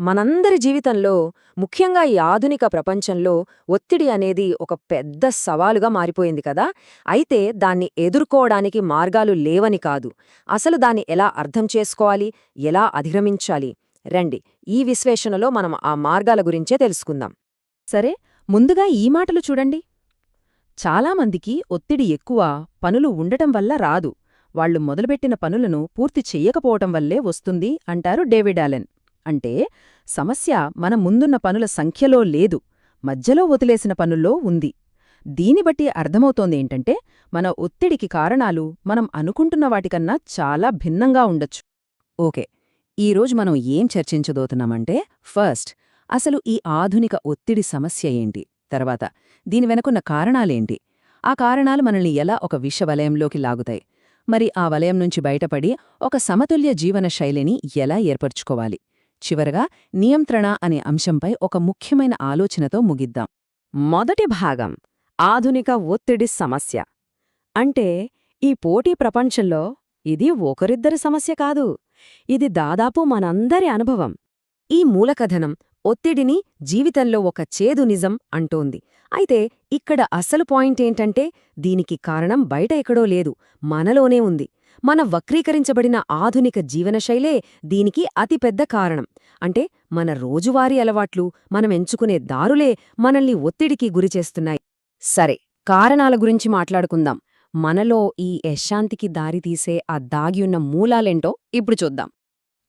మనందరి జీవితంలో ముఖ్యంగా ఈ ఆధునిక ప్రపంచంలో ఒత్తిడి అనేది ఒక పెద్ద సవాలుగా మారిపోయింది కదా? అయితే దాన్ని ఎదుర్కోవడానికి మార్గాలు లేవని కాదు. అసలు దాన్ని ఎలా అర్థం చేసుకోవాలి? ఎలా అధిగమించాలి? రండి ఈ విశ్లేషణలో మనం ఆ మార్గాల గురించే తెలుసుకుందాం. సరే ముందుగా ఈ మాటలు చూడండి. చాలామందికి ఒత్తిడి ఎక్కువ పనులు ఉండటం వల్ల రాదు. వాళ్ళు మొదలుపెట్టిన పనులను పూర్తి చెయ్యకపోవటం వల్లే వస్తుంది అంటారు డేవిడ్ ఆలెన్. అంటే సమస్య మన ముందున్న పనుల సంఖ్యలో లేదు మధ్యలో వదిలేసిన పనుల్లో ఉంది. దీని బట్టి అర్థమవుతోందేంటంటే మన ఒత్తిడికి కారణాలు మనం అనుకుంటున్న వాటికన్నా చాలా భిన్నంగా ఉండొచ్చు. ఓకే ఈరోజు మనం ఏం చర్చించబోతున్నామంటే ఫస్ట్ అసలు ఈ ఆధునిక ఒత్తిడి సమస్య ఏంటి? తర్వాత దీని వెనుకున్న కారణాలేంటి? ఆ కారణాలు మనల్ని ఎలా ఒక విష వలయంలోకి లాగుతాయి? మరి ఆ వలయం నుంచి బయటపడి ఒక సమతుల్య జీవన శైలిని ఎలా ఏర్పరచుకోవాలి? చివరగా నియంత్రణ అనే అంశంపై ఒక ముఖ్యమైన ఆలోచనతో ముగిద్దాం. మొదటి భాగం ఆధునిక ఒత్తిడి సమస్య. అంటే ఈ పోటీ ప్రపంచంలో ఇది ఒకరిద్దరి సమస్య కాదు ఇది దాదాపు మనందరి అనుభవం. ఈ మూలకథనం ఒత్తిడిని జీవితంలో ఒక చేదు నిజం అంటోంది. అయితే ఇక్కడ అసలు పాయింట్ ఏంటంటే దీనికి కారణం బయట ఎక్కడో లేదు మనలోనే ఉంది. మన వక్రీకరించబడిన ఆధునిక జీవనశైలే దీనికి అతిపెద్ద కారణం. అంటే మన రోజువారీ అలవాట్లు మనం ఎంచుకునే దారులే మనల్ని ఒత్తిడికి గురిచేస్తున్నాయి సరే కారణాల గురించి మాట్లాడుకుందాం. మనలో ఈ యశాంతికి దారితీసే ఆ దాగియున్న మూలాలేంటో ఇప్పుడు చూద్దాం.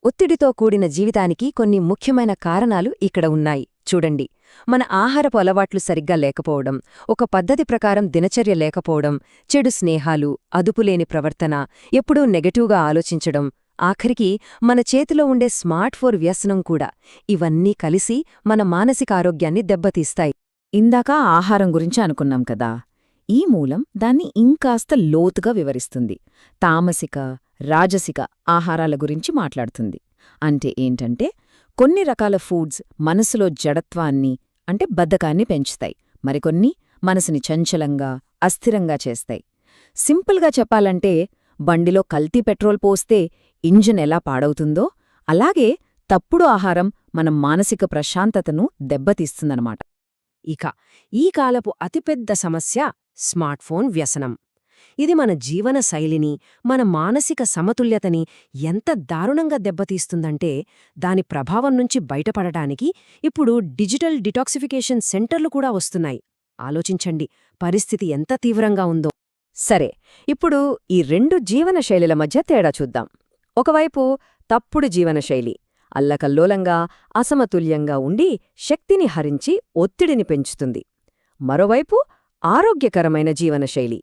ఒత్తిడితో కూడిన జీవితానికి కొన్ని ముఖ్యమైన కారణాలు ఇక్కడ ఉన్నాయి. చూడండి. మన ఆహారపు అలవాట్లు సరిగ్గా లేకపోవడం ఒక పద్ధతి ప్రకారం దినచర్య లేకపోవడం చెడు స్నేహాలు అదుపులేని ప్రవర్తన ఎప్పుడూ నెగటివ్గా ఆలోచించడం ఆఖరికి మన చేతిలో ఉండే స్మార్ట్ ఫోన్ వ్యసనం కూడా. ఇవన్నీ కలిసి మన మానసిక ఆరోగ్యాన్ని దెబ్బతీస్తాయి. ఇందాక ఆహారం గురించి అనుకున్నాం కదా. ఈ మూలం దాన్ని ఇంకాస్త లోతుగా వివరిస్తుంది. తామసిక రాజసిక ఆహారాల గురించి మాట్లాడుతుంది. అంటే ఏంటంటే కొన్ని రకాల ఫూడ్స్ మనసులో జడత్వాన్ని అంటే బద్ధకాన్ని పెంచుతాయి. మరికొన్ని మనసుని చంచలంగా అస్థిరంగా చేస్తాయి. సింపుల్గా చెప్పాలంటే బండిలో కల్తీ పెట్రోల్ పోస్తే ఇంజిన్ ఎలా పాడవుతుందో అలాగే తప్పుడు ఆహారం మన మానసిక ప్రశాంతతను దెబ్బతీస్తుందనమాట ఇక ఈ కాలపు అతిపెద్ద సమస్య స్మార్ట్ఫోన్ వ్యసనం. ఇది మన జీవన శైలిని మన మానసిక సమతుల్యతని ఎంత దారుణంగా దెబ్బతీస్తుందంటే దాని ప్రభావం నుంచి బయటపడటానికి ఇప్పుడు డిజిటల్ డిటాక్సిఫికేషన్ సెంటర్లు కూడా వస్తున్నాయి. ఆలోచించండి పరిస్థితి ఎంత తీవ్రంగా ఉందో. సరే ఇప్పుడు ఈ రెండు జీవనశైలిల మధ్య తేడా చూద్దాం. ఒకవైపు తప్పుడు జీవనశైలి అల్లకల్లోలంగా అసమతుల్యంగా ఉండి శక్తిని హరించి ఒత్తిడిని పెంచుతుంది. మరోవైపు ఆరోగ్యకరమైన జీవనశైలి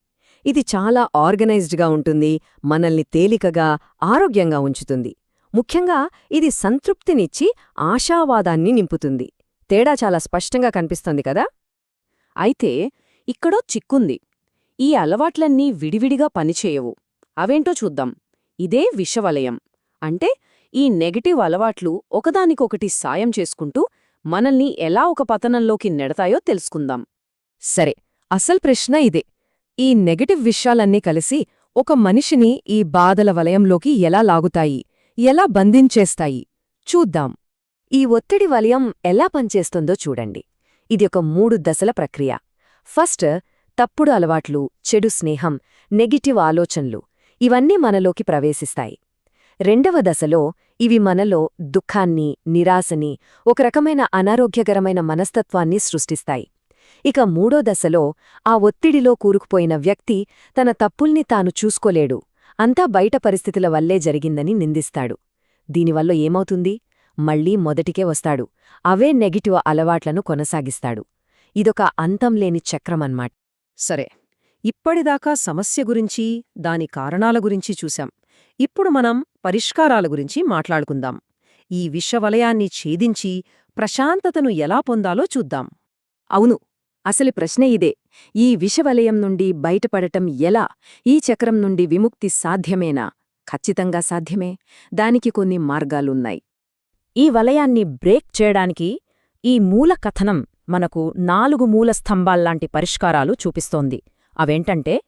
ఇది చాలా ఆర్గనైజ్డ్గా ఉంటుంది మనల్ని తేలికగా ఆరోగ్యంగా ఉంచుతుంది. ముఖ్యంగా ఇది సంతృప్తినిచ్చి ఆశావాదాన్ని నింపుతుంది. తేడా చాలా స్పష్టంగా కనిపిస్తోంది కదా? అయితే ఇక్కడో చిక్కుంది. ఈ అలవాట్లన్నీ విడివిడిగా పనిచేయవు. అవేంటో చూద్దాం. ఇదే విషవలయం. అంటే ఈ నెగటివ్ అలవాట్లు ఒకదానికొకటి సాయం చేసుకుంటూ మనల్ని ఎలా ఒక పతనంలోకి నెడతాయో తెలుసుకుందాం. సరే అసలు ప్రశ్న ఇదే. ఈ నెగటివ్ విషయాలన్నీ కలిసి ఒక మనిషిని ఈ బాధల వలయంలోకి ఎలా లాగుతాయి ఎలా బంధించేస్తాయి చూద్దాం. ఈ ఒత్తిడి వలయం ఎలా పనిచేస్తుందో చూడండి. ఇది ఒక మూడు దశల ప్రక్రియ. ఫస్ట్ తప్పుడు అలవాట్లు చెడు స్నేహం నెగిటివ్ ఆలోచనలు. ఇవన్నీ మనలోకి ప్రవేశిస్తాయి. రెండవ దశలో ఇవి మనలో దుఃఖాన్ని నిరాశని ఒక రకమైన అనారోగ్యకరమైన మనస్తత్వాన్ని సృష్టిస్తాయి. ఇక మూడో దశలో ఆ ఒత్తిడిలో కూరుకుపోయిన వ్యక్తి తన తప్పుల్ని తాను చూసుకోలేడు. అంతా బయట పరిస్థితుల వల్లే జరిగిందని నిందిస్తాడు. దీనివల్ల ఏమవుతుంది? మళ్ళీ మొదటికే వస్తాడు. అవే నెగిటివ్ అలవాట్లను కొనసాగిస్తాడు. ఇదొక అంతంలేని చక్రమన్మాట సరే ఇప్పటిదాకా సమస్య గురించి దాని కారణాల గురించి చూశాం. ఇప్పుడు మనం పరిష్కారాల గురించి మాట్లాడుకుందాం. ఈ విషవలయాన్ని ఛేదించి ప్రశాంతతను ఎలా పొందాలో చూద్దాం. అవును అసలు ప్రశ్న ఇదే. ఈ విషవలయం నుండి బయటపడటం ఎలా? ఈ చక్రం నుండి విముక్తి సాధ్యమేనా? ఖచ్చితంగా సాధ్యమే. దానికి కొన్ని మార్గాలున్నాయి. ఈ వలయాన్ని బ్రేక్ చేయడానికి ఈ మూల కథనం మనకు నాలుగు మూల స్తంభాల్లాంటి పరిష్కారాలు చూపిస్తోంది. అవేంటంటే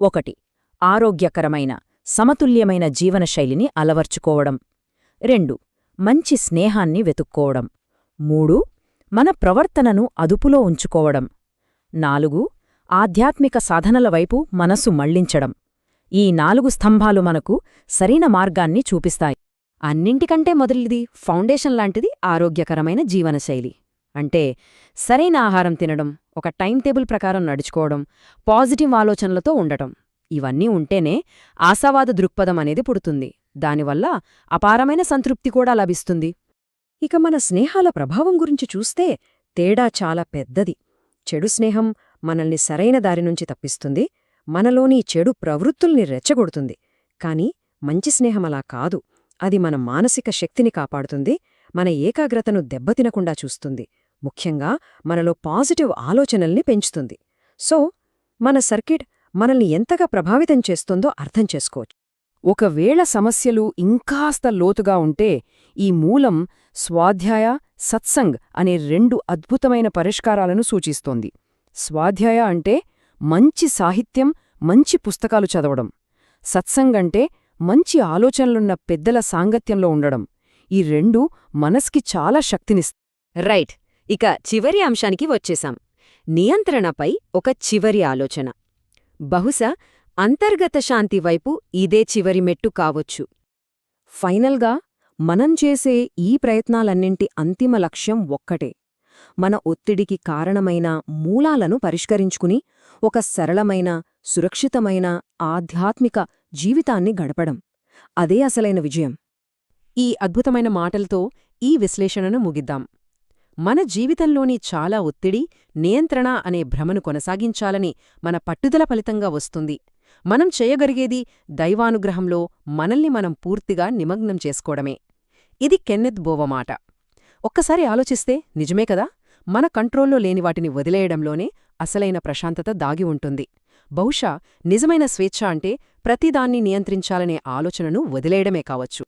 ఒకటి ఆరోగ్యకరమైన సమతుల్యమైన జీవనశైలిని అలవర్చుకోవడం. రెండు మంచి స్నేహాన్ని వెతుక్కోవడం. మూడు మన ప్రవర్తనను అదుపులో ఉంచుకోవడం. నాలుగు ఆధ్యాత్మిక సాధనల వైపు మనసు మళ్ళించడం. ఈ నాలుగు స్తంభాలు మనకు సరైన మార్గాన్ని చూపిస్తాయి. అన్నింటికంటే మొదలిది ఫౌండేషన్ లాంటిది ఆరోగ్యకరమైన జీవనశైలి. అంటే సరైన ఆహారం తినడం ఒక టైం టేబుల్ ప్రకారం నడుచుకోవడం పాజిటివ్ ఆలోచనలతో ఉండటం. ఇవన్నీ ఉంటేనే ఆశావాద దృక్పథం అనేది పుడుతుంది. దానివల్ల అపారమైన సంతృప్తి కూడా లభిస్తుంది. ఇక మన స్నేహాల ప్రభావం గురించి చూస్తే తేడా చాలా పెద్దది. చెడు స్నేహం మనల్ని సరైన దారి నుంచి తప్పిస్తుంది మనలోని చెడు ప్రవృత్తుల్ని రెచ్చగొడుతుంది. కాని మంచి స్నేహం అలా కాదు. అది మన మానసిక శక్తిని కాపాడుతుంది మన ఏకాగ్రతను దెబ్బతినకుండా చూస్తుంది. ముఖ్యంగా మనలో పాజిటివ్ ఆలోచనల్ని పెంచుతుంది. సో మన సర్కిట్ మనల్ని ఎంతగా ప్రభావితం చేస్తుందో అర్థం చేసుకోవచ్చు. ఒకవేళ సమస్యలు ఇంకాస్త లోతుగా ఉంటే ఈ మూలం స్వాధ్యాయ సత్సంగ్ అనే రెండు అద్భుతమైన పరిష్కారాలను సూచిస్తోంది. స్వాధ్యాయ అంటే మంచి సాహిత్యం మంచి పుస్తకాలు చదవడం. సత్సంగ్ అంటే మంచి ఆలోచనలున్న పెద్దల సాంగత్యంలో ఉండడం. ఈ రెండు మనస్కి చాలా శక్తినిస్తాయి రైట్ ఇక చివరి అంశానికి వచ్చేశాం. నియంత్రణపై ఒక చివరి ఆలోచన. బహుశా అంతర్గత శాంతి వైపు ఇదే చివరి మెట్టు కావచ్చు. ఫైనల్గా మనం చేసే ఈ ప్రయత్నాలన్నింటి అంతిమ లక్ష్యం ఒక్కటే. మన ఒత్తిడికి కారణమైన మూలాలను పరిష్కరించుకుని ఒక సరళమైన సురక్షితమైన ఆధ్యాత్మిక జీవితాన్ని గడపడం. అదే అసలైన విజయం. ఈ అద్భుతమైన మాటలతో ఈ విశ్లేషణను ముగిద్దాం. మన జీవితంలోని చాలా ఒత్తిడి నియంత్రణ అనే భ్రమను కొనసాగించాలని మన పట్టుదల ఫలితంగా వస్తుంది. మనం చేయగలిగేది దైవానుగ్రహంలో మనల్ని మనం పూర్తిగా నిమగ్నం చేసుకోవడమే. ఇది కెన్నెత్ బోవ మాట. ఒక్కసారి ఆలోచిస్తే నిజమే కదా? మన కంట్రోల్లో లేని వాటిని వదిలేయడంలోనే అసలైన ప్రశాంతత దాగి ఉంటుంది. బహుశా నిజమైన స్వేచ్ఛ అంటే ప్రతిదాన్ని నియంత్రించాలనే ఆలోచనను వదిలేయడమే కావచ్చు.